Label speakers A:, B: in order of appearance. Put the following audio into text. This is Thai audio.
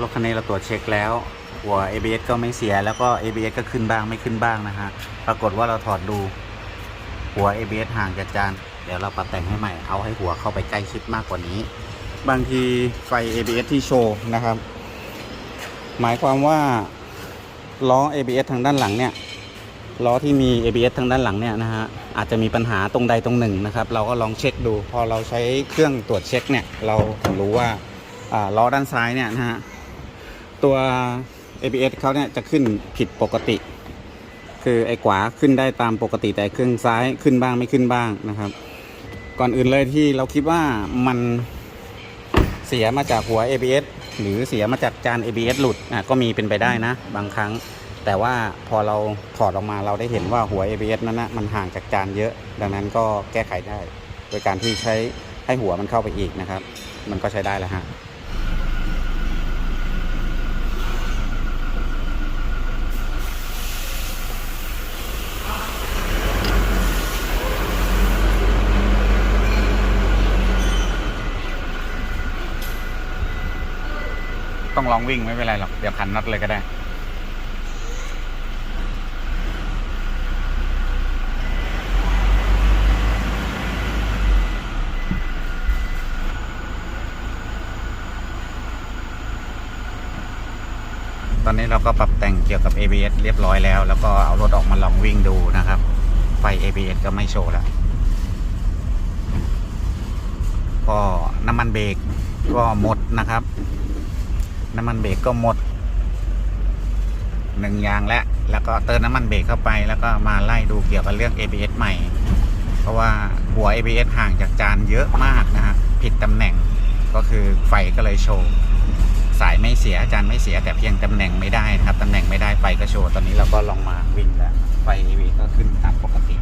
A: รถคันนี้เราตรวจเช็คแล้วหัว ABS ก็ไม่เสียแล้วก็ ABS ก็ขึ้นบ้างไม่ขึ้นบ้างนะฮะปรากฏว่าเราถอดดูหัว ABS ห่างจากจานเดี๋ยวเราปรับแต่งให้ใหม่เอาให้หัวเข้าไปใกล้ชิดมากกว่านี้ บางทีไฟ ABS ที่โชว์นะครับ หมายความว่าล้อ ABS ทางด้านหลังเนี่ยล้อที่มี ABS ทางด้านหลังเนี่ยนะฮะอาจจะมีปัญหาตรงใดตรงหนึ่งนะครับ เราก็ลองเช็คดู พอเราใช้เครื่องตรวจเช็คเนี่ยเราถึงรู้ว่าอ่าล้อด้านซ้ายเนี่ยนะฮะ ตัว ABS เขาเนี่ยจะขึ้นผิดปกติ คือไอ้ขวาขึ้นได้ตามปกติแต่เครื่องซ้ายขึ้นบ้างไม่ขึ้นบ้างนะครับ ก่อนอื่นเลยที่เราคิดว่ามันเสียมาจากหัว ABS หรือเสียมาจากจาน ABS หลุดอะก็มีเป็นไปได้นะ บางครั้ง แต่ว่าพอเราถอดออกมาเราได้เห็นว่าหัว ABS นั้นนะมันห่างจากจานเยอะ ดังนั้นก็แก้ไขได้ โดยการที่ใช้ให้หัวมันเข้าไปอีกนะครับ มันก็ใช้ได้แล้วฮะ ต้องลองวิ่งไม่เป็นไรหรอก เดี๋ยวพันน็อตเลยก็ได้ ตอนนี้เราก็ปรับแต่งเกี่ยวกับ ABS เรียบร้อยแล้ว แล้วก็เอารถออกมาลองวิ่งดูนะครับ ไฟ ABS ก็ไม่โชว์แล้วก็น้ำมันเบรกก็หมดนะครับ น้ำมันเบรกก็หมดหนึ่งยางแล้วแล้วก็เติมน้ำมันเบรกเข้าไป แล้วก็มาไล่ดูเกี่ยวกับเรื่อง ABS ใหม่ เพราะว่าหัว ABS ห่างจากจานเยอะมากนะฮะผิดตำแหน่งก็คือไฟก็เลยโชว์สายไม่เสียจานไม่เสียแต่เพียงตำแหน่งไม่ได้นะครับตำแหน่งไม่ได้ไฟก็โชว์ตอนนี้เราก็ลองมาวิ่งแล้วไฟ AB ก็ขึ้นตามปกติ